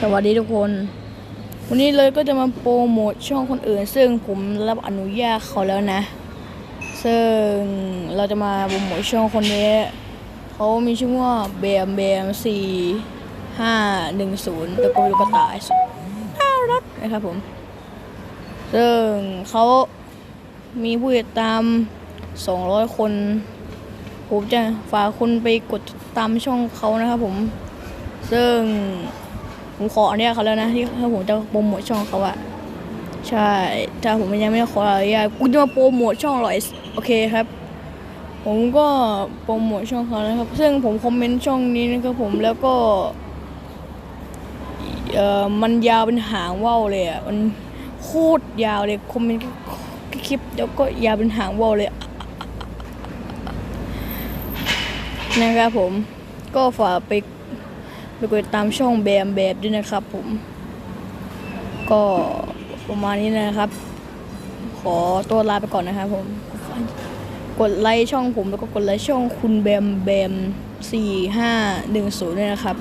สวัสดีทุกคน วันนี้เลยก็จะมาโปรโมทช่องคนอื่น ซึ่งผมรับอนุญาตเขาแล้วนะ ซึ่งเราจะมาโปรโมทช่องคนนี้เขามีชื่อว่าเบมเบมสี่ห้าหนึ่งศูนย์ตะโกนลูกกระต่ายน่ารักนะครับผม ซึ่งเขามีผู้ติดตาม200คน ผมจะฝากคุณไปกดติดตามช่องเขานะครับผม ซึ่ง ผมขออนุญาตเขาแล้วนะที่ถ้าผมจะโปรโมทช่องเขาอะใช่ถ้าผมยังไม่ได้ขออนุญาตกูจะมาโปรโมทช่องหรอยโอเคครับ ผมก็โปรโมทช่องเขานะครับ ซึ่งผมคอมเมนต์ช่องนี้นะครับผมแล้วก็เอ่อมันยาวเป็นหางว่าวเลยอะมันโคตรยาวเลยคอมเมนต์คลิปแล้วก็ยาวเป็นหางว่าวเลยนะครับผมก็ฝากไป ไปกดติดตามช่องแบมแบบด้วยนะครับผม ก็ประมาณนี้นะครับ ขอตัวลาไปก่อนนะครับผมกดไลค์ช่องผมแล้วก็กดไลค์ช่องคุณแบมแบมสี่ห้าหนึ่งศูนย์ด้วยนะครับ